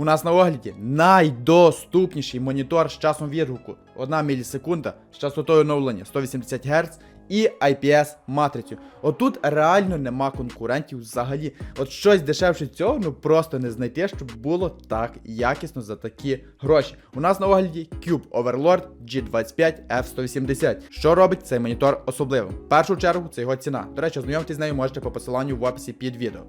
У нас на огляді найдоступніший монітор з часом відгуку 1 мілісекунда з частотою оновлення 180 Гц і IPS матрицю. Отут реально нема конкурентів взагалі. От щось дешевше цього, ну просто не знайти, щоб було так якісно за такі гроші. У нас на огляді Cube Overlord G25 F180. Що робить цей монітор особливим? В першу чергу це його ціна. До речі, ознайомтесь з нею можете по посиланню в описі під відео.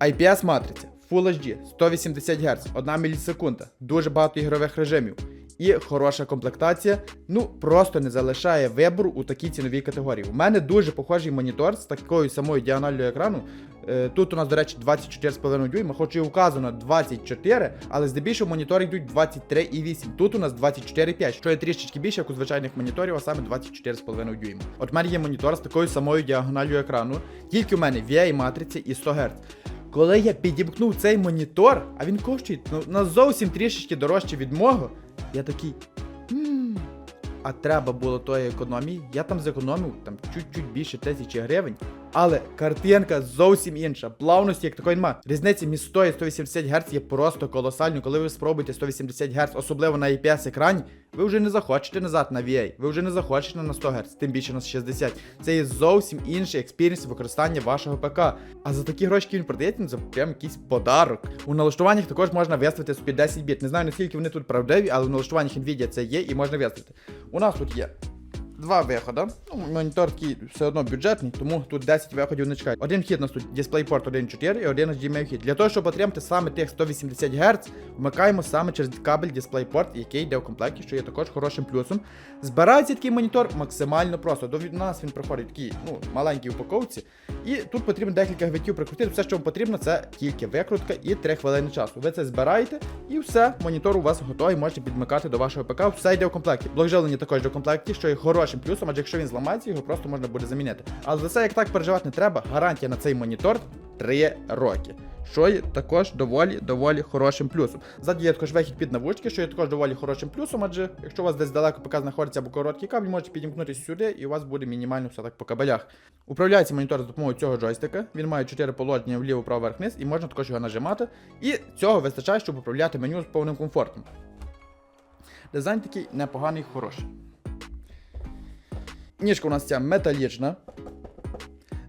IPS матриця, Full HD, 180 Гц, 1 мілісекунда, дуже багато ігрових режимів і хороша комплектація. Ну просто не залишає вибору у такій ціновій категорії. У мене дуже похожий монітор з такою самою діагоналлю екрану. Е, Тут у нас, до речі, 24,5 дюйма, хоч і указано 24, але здебільшого монітори йдуть 23,8. Тут у нас 24,5, що є трішечки більше, як у звичайних моніторів, а саме 24,5 дюйма. От в мене є монітор з такою самою діагоналлю екрану, тільки у мене VA матриці і 100 Гц. Коли я підімкнув цей монітор, а він коштує ну, на зовсім трішечки дорожче від мого, я такий. «М, А треба було тої економії. Я там зекономив там чуть-чуть більше тисячі гривень. Але картинка зовсім інша. Плавності як такої нема. Різниця між 100 і 180 Гц є просто колосальною. Коли ви спробуєте 180 Гц, особливо на IPS екрані, ви вже не захочете назад на VA, ви вже не захочете на 100 Гц, тим більше на 60. Це є зовсім інший експірієнс використання вашого ПК. А за такі гроші він продається, це прям якийсь подарок. У налаштуваннях також можна виставити собі 10 біт. Не знаю наскільки вони тут правдиві, але в налаштуваннях Nvidia це є і можна виставити. У нас тут є два виходи. Ну, монітор такий все одно бюджетний, тому тут 10 виходів не чекають. Один вхід у нас тут DisplayPort 1.4 і один HDMI вхід. Для того, щоб отримати саме тих 180 Гц, вмикаємо саме через кабель DisplayPort, який йде в комплекті, що є також хорошим плюсом. Збирається такий монітор максимально просто. До нас він проходить такій ну, маленькій упаковці. І тут потрібно декілька гвинтів прикрутити. Все, що вам потрібно, це тільки викрутка і 3 хвилини часу. Ви це збираєте, і все, монітор у вас готовий, можете підмикати до вашого ПК. Все йде в комплекті. Блок живлення також до комплекті, що є хорошим плюсом, адже якщо він зламається, його просто можна буде замінити. Але за це як так переживати не треба. Гарантія на цей монітор 3 роки. Що є також доволі доволі хорошим плюсом. Ззаді є також вихід під навушники, що є також доволі хорошим плюсом, адже якщо у вас десь далеко ПК знаходиться або короткий кабель, можете підімкнутися сюди, і у вас буде мінімально все так по кабелях. Управляється монітор за допомогою цього джойстика. Він має 4 положення вліво, право, верх, вниз, і можна також його нажимати. І цього вистачає, щоб управляти меню з повним комфортом. Дизайн такий непоганий, хороший. Ніжка у нас ця металічна.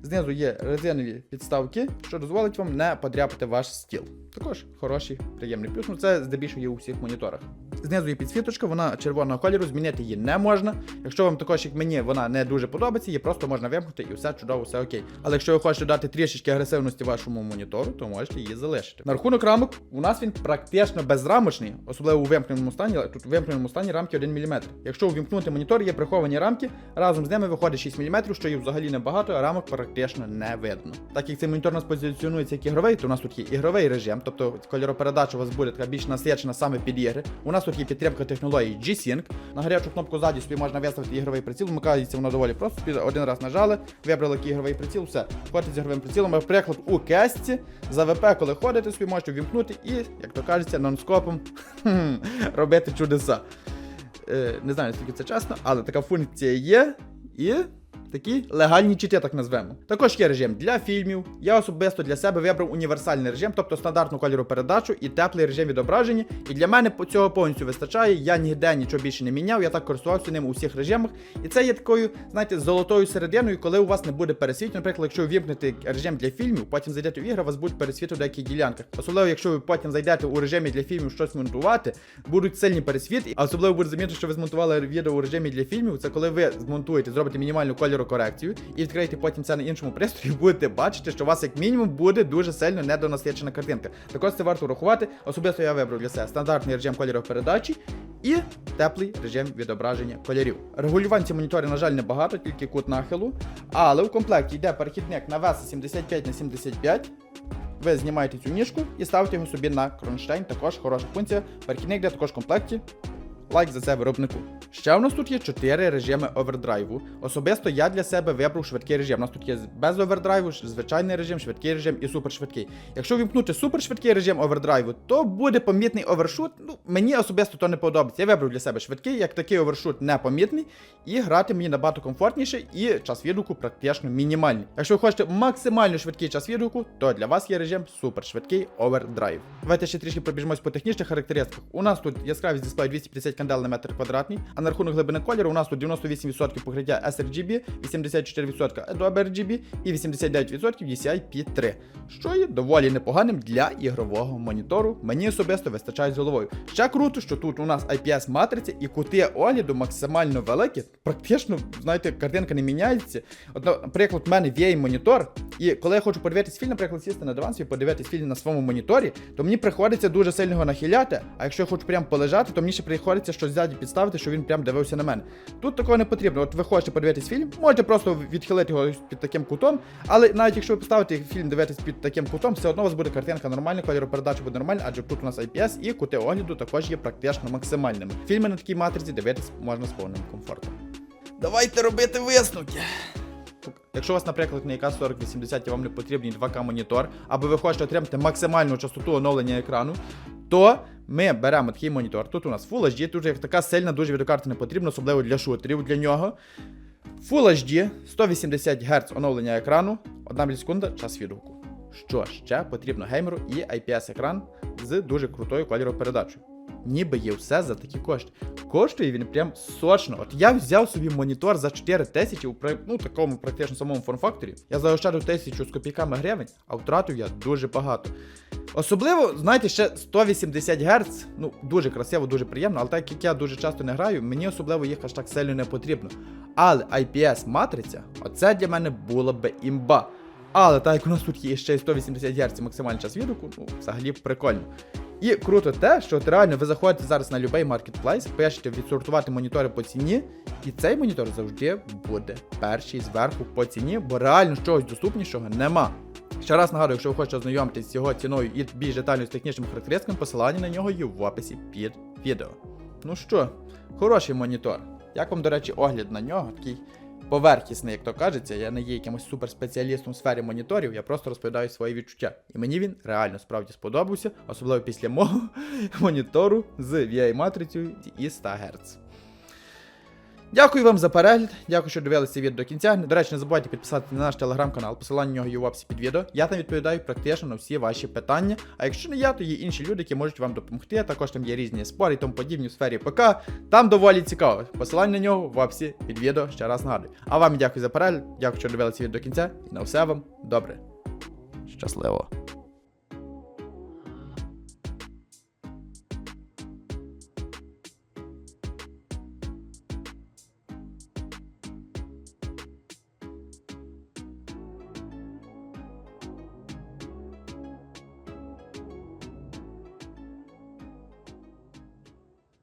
Знизу є резинові підставки, що дозволить вам не подряпати ваш стіл. Також хороший, приємний плюс. Ну це здебільшого є у всіх моніторах. Знизу є підсвіточка, вона червоного кольору, змінити її не можна. Якщо вам також, як мені, вона не дуже подобається, її просто можна вимкнути і все чудово, все окей. Але якщо ви хочете дати трішечки агресивності вашому монітору, то можете її залишити. На рахунок рамок, у нас він практично безрамочний, особливо у вимкненому стані, тут у вимкненому стані рамки 1 мм. Якщо увімкнути монітор, є приховані рамки, разом з ними виходить 6 мм, що є взагалі небагато, а рамок практично не видно. Так як цей монітор у нас позиціонується як ігровий, то у нас тут є ігровий режим, тобто кольоропередача у вас буде така більш насичена саме під ігри. У нас тут є підтримка технології G-Sync. На гарячу кнопку ззаді собі можна виставити ігровий приціл, вмикається воно доволі просто. Один раз нажали, вибрали який ігровий приціл, все. Ходите з ігровим прицілом. Наприклад, у кесті за ВП, коли ходите, собі можете вімкнути і, як то кажеться, нонскопом робити чудеса. Е, не знаю, наскільки це чесно, але така функція є. І такі легальні чити, так назвемо. Також є режим для фільмів. Я особисто для себе вибрав універсальний режим, тобто стандартну кольору передачу і теплий режим відображення. І для мене цього повністю вистачає. Я ніде нічого більше не міняв, я так користувався ним у всіх режимах. І це є такою, знаєте, золотою серединою, коли у вас не буде пересвіту. Наприклад, якщо ви вімкнете режим для фільмів, потім зайдете в ігри, у вас будуть пересвіти в деяких ділянках. Особливо, якщо ви потім зайдете у режимі для фільмів щось монтувати, будуть сильні пересвіти, а особливо буде замітно, що ви змонтували відео у режимі для фільмів. Це коли ви змонтуєте, зробите мінімальну кольорокорекцію і відкриєте потім це на іншому пристрої, будете бачити, що у вас як мінімум буде дуже сильно недонасичена картинка. Також це варто врахувати. Особисто я вибрав для себе стандартний режим кольоропередачі і теплий режим відображення кольорів. Регулювань ці монітори, на жаль, небагато, тільки кут нахилу. Але в комплекті йде перехідник на VESA 75 на 75 ви знімаєте цю ніжку і ставите його собі на кронштейн. Також хороша функція. Перехідник йде також в комплекті. Лайк за це виробнику. Ще у нас тут є 4 режими овердрайву. Особисто я для себе вибрав швидкий режим. У нас тут є без овердрайву, звичайний режим, швидкий режим і супершвидкий. Якщо вімкнути супершвидкий режим овердрайву, то буде помітний овершут. Ну, мені особисто то не подобається. Я вибрав для себе швидкий, як такий овершут непомітний, і грати мені набагато комфортніше, і час відгуку практично мінімальний. Якщо ви хочете максимально швидкий час відгуку, то для вас є режим супершвидкий овердрайв. Давайте ще трішки пробіжмось по технічних характеристиках. У нас тут яскравість дисплею 250 кандел на метр квадратний, а на рахунок глибини кольору у нас тут 98% покриття sRGB, 84% Adobe RGB і 89% DCI P3, що є доволі непоганим для ігрового монітору. Мені особисто вистачає з головою. Ще круто, що тут у нас IPS матриця і кути огляду максимально великі. Практично, знаєте, картинка не міняється. От, наприклад, в мене VA монітор, і коли я хочу подивитись фільм, наприклад, сісти на диван і подивитись фільм на своєму моніторі, то мені приходиться дуже сильно його нахиляти. А якщо я хочу прям полежати, то мені ще приходиться щось ззаді підставити, щоб він прям дивився на мене. Тут такого не потрібно. От ви хочете подивитись фільм, можете просто відхилити його під таким кутом, але навіть якщо ви поставите фільм дивитись під таким кутом, все одно у вас буде картинка нормальна, кольоропередача буде нормальна, адже тут у нас IPS і кути огляду також є практично максимальними. Фільми на такій матриці дивитись можна з повним комфортом. Давайте робити висновки. Якщо у вас, наприклад, на яка 4080 і вам не потрібний 2К монітор, або ви хочете отримати максимальну частоту оновлення екрану, то ми беремо такий монітор. Тут у нас Full HD, тут як така сильна дуже відеокарта не потрібна, особливо для шутерів для нього. Full HD, 180 Гц оновлення екрану, 1 мілісекунда, час відгуку. Що ще потрібно геймеру і IPS екран з дуже крутою кольоропередачею. Ніби є все за такі кошти. Коштує він прям сочно. От я взяв собі монітор за 4 тисячі у ну, такому практично самому форм-факторі. Я заощадив тисячу з копійками гривень, а втратив я дуже багато. Особливо, знаєте, ще 180 Гц, ну дуже красиво, дуже приємно, але так як я дуже часто не граю, мені особливо їх аж так сильно не потрібно. Але IPS матриця, оце для мене було би імба. Але так як у нас тут є ще 180 Гц максимальний час відгуку, ну взагалі прикольно. І круто те, що от реально ви заходите зараз на будь-який маркетплейс, пишете відсортувати монітори по ціні, і цей монітор завжди буде перший зверху по ціні, бо реально чогось доступнішого нема. Ще раз нагадую, якщо ви хочете ознайомитись з його ціною і більш детально з технічними характеристиками, посилання на нього є в описі під відео. Ну що, хороший монітор. Як вам, до речі, огляд на нього такий поверхісний, як то кажеться. Я не є якимось суперспеціалістом у сфері моніторів, я просто розповідаю свої відчуття. І мені він реально справді сподобався, особливо після мого монітору з VI-матрицею і 100 Гц. Дякую вам за перегляд. Дякую, що дивилися відео до кінця. До речі, не забувайте підписатися на наш телеграм-канал, посилання на нього є в описі під відео. Я там відповідаю практично на всі ваші питання. А якщо не я, то є інші люди, які можуть вам допомогти. Також там є різні спори і тому подібні в сфері ПК. Там доволі цікаво. Посилання на нього в описі під відео ще раз нагадую. А вам дякую за перегляд, дякую, що дивилися відео до кінця. На все вам добре. Щасливо!